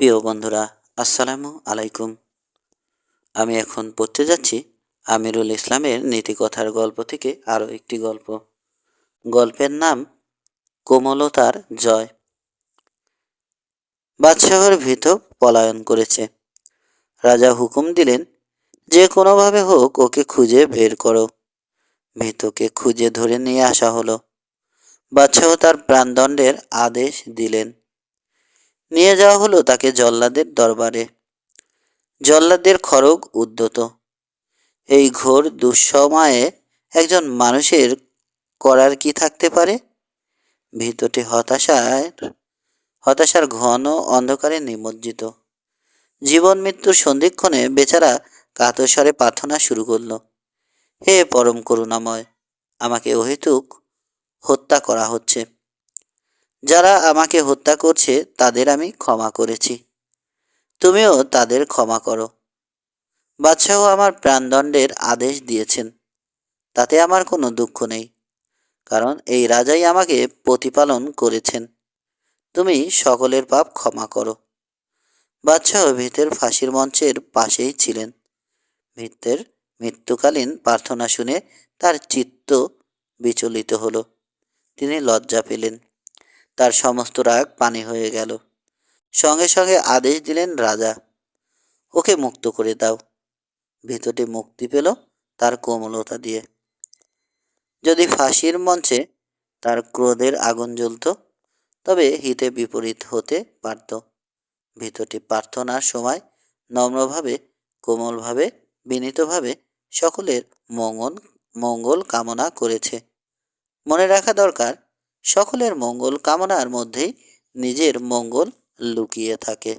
প্রিয় বন্ধুরা, আসসালামু আলাইকুম। আমি এখন পড়তে যাচ্ছি আমিরুল ইসলামের নীতিকথার গল্প থেকে আরও একটি গল্প। গল্পের নাম কোমলতার জয়। বাদশাহর ভীত পলায়ন করেছে। রাজা হুকুম দিলেন, যে কোনোভাবে হোক ওকে খুঁজে বের করো। ভীতকে খুঁজে ধরে নিয়ে আসা হলো। বাদশাহ তার প্রাণদণ্ডের আদেশ দিলেন। নিয়ে যাওয়া হলো তাকে জল্লাদের দরবারে। জল্লাদের খড়গ উদ্যত। এই ঘোর দুঃসময়ে একজন মানুষের করার কি থাকতে পারে? ভিতরটি হতাশার হতাশার ঘন অন্ধকারে নিমজ্জিত। জীবন মৃত্যুর সন্ধিক্ষণে বেচারা কাতস্বরে প্রার্থনা শুরু করল, হে পরম করুণাময়, আমাকে অহেতুক হত্যা করা হচ্ছে। যারা আমাকে হত্যা করছে, তাদের আমি ক্ষমা করেছি। তুমিও তাদের ক্ষমা করো। বাদশাহ আমার প্রাণদণ্ডের আদেশ দিয়েছেন। তাতে আমার কোনো দুঃখ নেই, কারণ এই রাজাই আমাকে প্রতিপালন করেছেন। তুমি সকলের পাপ ক্ষমা করো। বাদশাহ ভীতের ফাঁসির মঞ্চের পাশেই ছিলেন। ভীতের মৃত্যুকালীন প্রার্থনা শুনে তার চিত্ত বিচলিত হলো। তিনি লজ্জা পেলেন। তার সমস্ত রাগ পানি হয়ে গেল। সঙ্গে সঙ্গে আদেশ দিলেন রাজা, ওকে মুক্ত করে দাও। ভিতরটি মুক্তি পেল তার কোমলতা দিয়ে। যদি ফাঁসির মঞ্চে তার ক্রোধের আগুন জ্বলত, তবে হিতে বিপরীত হতে পারত। ভিতরটি প্রার্থনার সময় নম্রভাবে, কোমলভাবে, বিনীতভাবে সকলের মঙ্গল মঙ্গল কামনা করেছে। মনে রাখা দরকার সকলের মঙ্গল কামনার মধ্যেই নিজের মঙ্গল লুকিয়ে থাকে।